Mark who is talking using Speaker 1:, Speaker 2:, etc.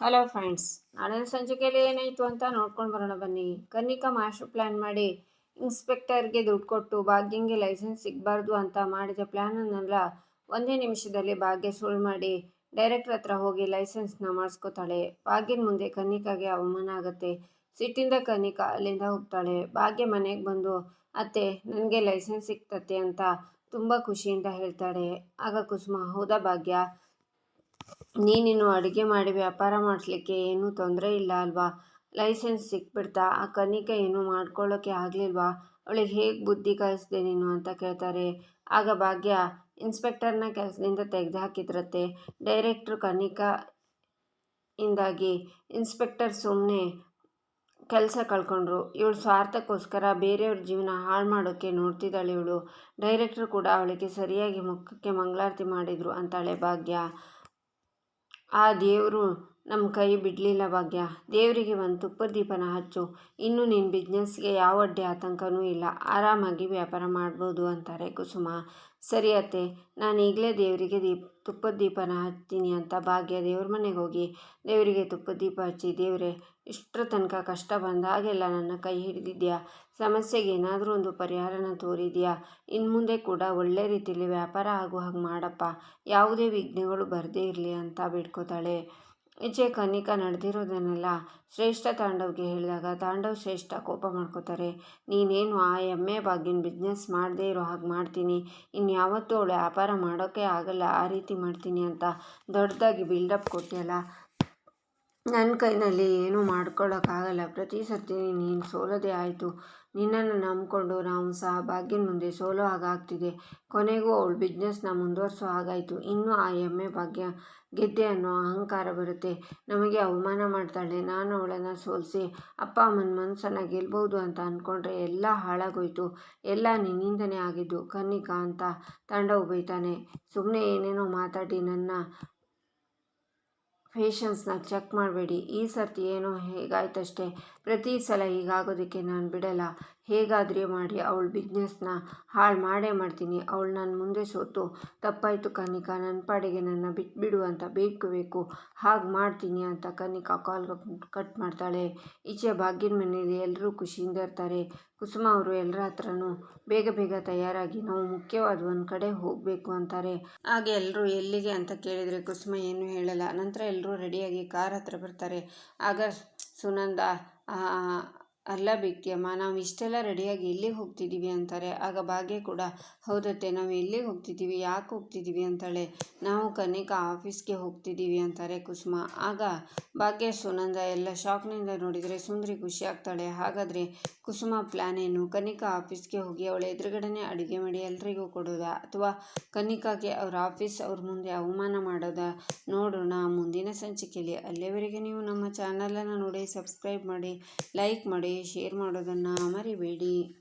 Speaker 1: Hello friends ನಾಳಿನ ಸಂಚಿಕೆಯಲ್ಲಿ ಏನಾಯಿತು ಅಂತ ನೋಡ್ಕೊಂಡು ಬರೋಣ ಬನ್ನಿ. ಕನ್ನಿಕಾ ಮಾಸ್ಟರ್ ಪ್ಲ್ಯಾನ್ ಮಾಡಿ ಇನ್ಸ್ಪೆಕ್ಟರ್ಗೆ ದುಡ್ಡು ಕೊಟ್ಟು ಭಾಗ್ಯಂಗೆ ಲೈಸೆನ್ಸ್ ಸಿಗಬಾರ್ದು ಅಂತ ಮಾಡಿದ ಪ್ಲ್ಯಾನನ್ನೆಲ್ಲ ಒಂದೇ ನಿಮಿಷದಲ್ಲಿ ಭಾಗ್ಯ ಸುಳ್ಳು ಮಾಡಿ ಡೈರೆಕ್ಟರ್ ಹತ್ರ ಹೋಗಿ ಲೈಸೆನ್ಸ್ನ ಮಾಡಿಸ್ಕೋತಾಳೆ. ಭಾಗ್ಯನ ಮುಂದೆ ಕನ್ನಿಕಾಗೆ ಅವಮಾನ ಆಗುತ್ತೆ. ಸಿಟ್ಟಿಂದ ಕನ್ನಿಕಾ ಅಲ್ಲಿಂದ ಹೋಗ್ತಾಳೆ. ಭಾಗ್ಯ ಮನೆಗೆ ಬಂದು, ಅತ್ತೆ, ನನಗೆ ಲೈಸೆನ್ಸ್ ಸಿಕ್ತತ್ತೆ ಅಂತ ತುಂಬ ಖುಷಿಯಿಂದ ಹೇಳ್ತಾಳೆ. ಆಗ ಕುಸುಮ, ಹೌದಾ ಭಾಗ್ಯ? ನೀನಿನ್ನು ಅಡುಗೆ ಮಾಡಿ ವ್ಯಾಪಾರ ಮಾಡಿಸ್ಲಿಕ್ಕೆ ಏನೂ ತೊಂದರೆ ಇಲ್ಲ ಅಲ್ವಾ? ಲೈಸೆನ್ಸ್ ಸಿಕ್ಬಿಡ್ತಾ, ಆ ಕನಿಕ ಏನು ಮಾಡ್ಕೊಳ್ಳೋಕ್ಕೆ ಆಗಲಿಲ್ವಾ? ಅವಳಿಗೆ ಹೇಗೆ ಬುದ್ಧಿ ಕಲಿಸ್ದೆ ನೀನು ಅಂತ ಕೇಳ್ತಾರೆ. ಆಗ ಭಾಗ್ಯ ಇನ್ಸ್ಪೆಕ್ಟರ್ನ ಕೆಲಸದಿಂದ ತೆಗೆದು ಹಾಕಿದ್ರತ್ತೆ ಡೈರೆಕ್ಟ್ರು ಕನಿಕಾ ಇಂದಾಗಿ ಇನ್ಸ್ಪೆಕ್ಟರ್ ಸುಮ್ಮನೆ ಕೆಲಸ ಕಳ್ಕೊಂಡ್ರು. ಇವಳು ಸ್ವಾರ್ಥಕ್ಕೋಸ್ಕರ ಬೇರೆಯವ್ರ ಜೀವನ ಹಾಳು ಮಾಡೋಕ್ಕೆ ನೋಡ್ತಿದ್ದಾಳೆ ಇವಳು. ಡೈರೆಕ್ಟ್ರು ಕೂಡ ಅವಳಿಗೆ ಸರಿಯಾಗಿ ಮುಖಕ್ಕೆ ಮಂಗಳಾರತಿ ಮಾಡಿದರು ಅಂತಾಳೆ ಭಾಗ್ಯ. ಆ ದೇವರು ನಮ್ಮ ಕೈ ಬಿಡಲಿಲ್ಲ ಭಾಗ್ಯ. ದೇವರಿಗೆ ಒಂದು ತುಪ್ಪದ ದೀಪನ ಹಚ್ಚು. ಇನ್ನು ನಿನ್ನ ಬಿಸ್ನೆಸ್ಗೆ ಯಾವ ಅಡ್ಡಿ ಆತಂಕನೂ ಇಲ್ಲ. ಆರಾಮಾಗಿ ವ್ಯಾಪಾರ ಮಾಡ್ಬೋದು ಅಂತಾರೆ ಕುಸುಮ. ಸರಿ ಅತ್ತೆ, ನಾನು ಈಗಲೇ ದೇವರಿಗೆ ದೀಪ ತುಪ್ಪದ ದೀಪನ ಹಚ್ತೀನಿ ಅಂತ ಭಾಗ್ಯ ದೇವ್ರ ಮನೆಗೆ ಹೋಗಿ, ದೇವರಿಗೆ ತುಪ್ಪದ ದೀಪ ಹಚ್ಚಿ, ದೇವರೇ, ಇಷ್ಟರ ತನಕ ಕಷ್ಟ ಬಂದಾಗೆಲ್ಲ ನನ್ನ ಕೈ ಹಿಡಿದಿದ್ಯಾ? ಸಮಸ್ಯೆಗೆ ಏನಾದರೂ ಒಂದು ಪರಿಹಾರನ ತೋರಿದೆಯಾ? ಇನ್ನು ಮುಂದೆ ಕೂಡ ಒಳ್ಳೆ ರೀತಿಯಲ್ಲಿ ವ್ಯಾಪಾರ ಆಗೋ ಹಾಗೆ ಮಾಡಪ್ಪ. ಯಾವುದೇ ವಿಘ್ನಗಳು ಬರದೇ ಇರಲಿ ಅಂತ ಬೇಡ್ಕೋತಾಳೆ. ಈಚೆ ಕನಿಕ ನಡೆದಿರೋದನ್ನೆಲ್ಲ ಶ್ರೇಷ್ಠ ತಾಂಡವ್ಗೆ ಹೇಳಿದಾಗ ತಾಂಡವ್ ಶ್ರೇಷ್ಠ ಕೋಪ ಮಾಡ್ಕೋತಾರೆ. ನೀನೇನು ಆ ಎಮ್ಮೆ ಬಾಗಿನ ಬಿಸ್ನೆಸ್ ಮಾಡದೇ ಇರೋ ಹಾಗೆ ಮಾಡ್ತೀನಿ. ಇನ್ಯಾವತ್ತೂ ಅವಳು ವ್ಯಾಪಾರ ಮಾಡೋಕ್ಕೆ ಆಗಲ್ಲ, ಆ ರೀತಿ ಮಾಡ್ತೀನಿ ಅಂತ ದೊಡ್ಡದಾಗಿ ಬಿಲ್ಡಪ್ ಕೊಟ್ಟಿಯಲ್ಲ. ನನ್ನ ಕೈನಲ್ಲಿ ಏನೂ ಮಾಡ್ಕೊಳ್ಳೋಕ್ಕಾಗಲ್ಲ ಪ್ರತಿ ಸರ್ತಿ ನೀನು ಸೋಲೋದೇ ಆಯಿತು. ನಿನ್ನನ್ನು ನಂಬಿಕೊಂಡು ನಾವು ಸಹ ಭಾಗ್ಯನ ಮುಂದೆ ಸೋಲೋ ಹಾಗಾಗ್ತಿದೆ. ಕೊನೆಗೂ ಅವಳು ಬಿಸ್ನೆಸ್ನ ಮುಂದುವರಿಸೋ ಹಾಗಾಯಿತು. ಇನ್ನೂ ಆ ಎಮ್ಮೆ ಭಾಗ್ಯ ಗೆದ್ದೆ ಅನ್ನೋ ಅಹಂಕಾರ ಬರುತ್ತೆ. ನಮಗೆ ಅವಮಾನ ಮಾಡ್ತಾಳೆ. ನಾನು ಅವಳನ್ನು ಸೋಲಿಸಿ ಅಪ್ಪ ಅಮ್ಮನ ಮನಸ್ಸನ್ನು ಗೆಲ್ಬೋದು ಅಂತ ಅಂದ್ಕೊಂಡ್ರೆ ಎಲ್ಲ ಹಾಳಾಗೋಯ್ತು. ಎಲ್ಲ ನಿನ್ನಿಂದನೇ ಆಗಿದ್ದು ಕನ್ನಿಕಾ ಅಂತ ತಂಡ ಬೈತಾನೆ ಸುಮ್ಮನೆ ಏನೇನೋ ಮಾತಾಡಿ ನನ್ನ ಪೇಷನ್ಸ್ನ ಚೆಕ್ ಮಾಡಬೇಡಿ. ಈ ಸರ್ತಿ ಏನೋ ಹೇಗಾಯ್ತಷ್ಟೇ. ಪ್ರತಿ ಸಲ ಹೀಗಾಗೋದಕ್ಕೆ ನಾನು ಬಿಡಲ್ಲ. ಹೇಗಾದರೆ ಮಾಡಿ ಅವಳ ಬಿಸ್ನೆಸ್ನ ಹಾಳು ಮಾಡೇ ಮಾಡ್ತೀನಿ. ಅವಳು ನನ್ನ ಮುಂದೆ ಸೋತು. ತಪ್ಪಾಯಿತು ಕನಿಕಾ. ನನ್ನ ಪಾಡಿಗೆ ನನ್ನ ಬಿಟ್ಬಿಡು ಅಂತ ಬೇಕು ಬೇಕು ಹಾಗೆ ಮಾಡ್ತೀನಿ ಅಂತ ಕನಿಕಾ ಕಾಲ್ ಕಟ್ ಮಾಡ್ತಾಳೆ. ಈಚೆ ಭಾಗ್ಯನ ಮನೆಯಲ್ಲಿ ಎಲ್ಲರೂ ಖುಷಿಯಿಂದ ಇರ್ತಾರೆ. ಕುಸುಮ ಅವರು ಎಲ್ಲರ ಹತ್ರನೂ ಬೇಗ ಬೇಗ ತಯಾರಾಗಿ ನಾವು ಮುಖ್ಯವಾದ ಒಂದು ಕಡೆ ಹೋಗಬೇಕು ಅಂತಾರೆ. ಹಾಗೆ ಎಲ್ಲರೂ ಎಲ್ಲಿಗೆ ಅಂತ ಕೇಳಿದರೆ ಕುಸುಮ ಏನು ಹೇಳಲ್ಲ. ನಂತರ ಎಲ್ಲರೂ ರೆಡಿಯಾಗಿ ಕಾರ್ ಹತ್ರ ಬರ್ತಾರೆ. ಆಗ ಸುನಂದ 啊 ಅಲ್ಲ ಬಿಟ್ಟಿಯಮ್ಮ ನಾವು ಇಷ್ಟೆಲ್ಲ ರೆಡಿಯಾಗಿ ಎಲ್ಲಿಗೆ ಹೋಗ್ತಿದ್ದೀವಿ ಅಂತಾರೆ. ಆಗ ಭಾಗ್ಯ ಕೂಡ, ಹೌದತ್ತೆ, ನಾವು ಎಲ್ಲಿಗೆ ಹೋಗ್ತಿದ್ದೀವಿ ಯಾಕೆ ಹೋಗ್ತಿದ್ದೀವಿ ಅಂತಾಳೆ. ನಾವು ಕನಿಕಾ ಆಫೀಸ್ಗೆ ಹೋಗ್ತಿದ್ದೀವಿ ಅಂತಾರೆ ಕುಸುಮ. ಆಗ ಭಾಗ್ಯ, ಸುನಂದ ಎಲ್ಲ ಶಾಕ್ನಿಂದ ನೋಡಿದರೆ ಸುಂದರಿ ಖುಷಿ ಆಗ್ತಾಳೆ. ಹಾಗಾದರೆ ಕುಸುಮ ಪ್ಲ್ಯಾನ್ ಏನು? ಕನಿಕಾ ಆಫೀಸ್ಗೆ ಹೋಗಿ ಅವಳ ಎದುರುಗಡೆನೆ ಅಡುಗೆ ಮಾಡಿ ಎಲ್ರಿಗೂ ಕೊಡೋದಾ? ಅಥವಾ ಕನಿಕಾಗೆ ಅವ್ರ ಆಫೀಸ್ ಅವ್ರ ಮುಂದೆ ಅವಮಾನ ಮಾಡೋದಾ? ನೋಡೋಣ ಮುಂದಿನ ಸಂಚಿಕೆಯಲ್ಲಿ ಅಲ್ಲಿಯವರೆಗೆ ನೀವು ನಮ್ಮ ಚಾನಲನ್ನು ನೋಡಿ ಸಬ್ಸ್ಕ್ರೈಬ್ ಮಾಡಿ ಲೈಕ್ ಮಾಡಿ ಶೇರ್ ಮಾಡೋದನ್ನು ಮರಿಬೇಡಿ.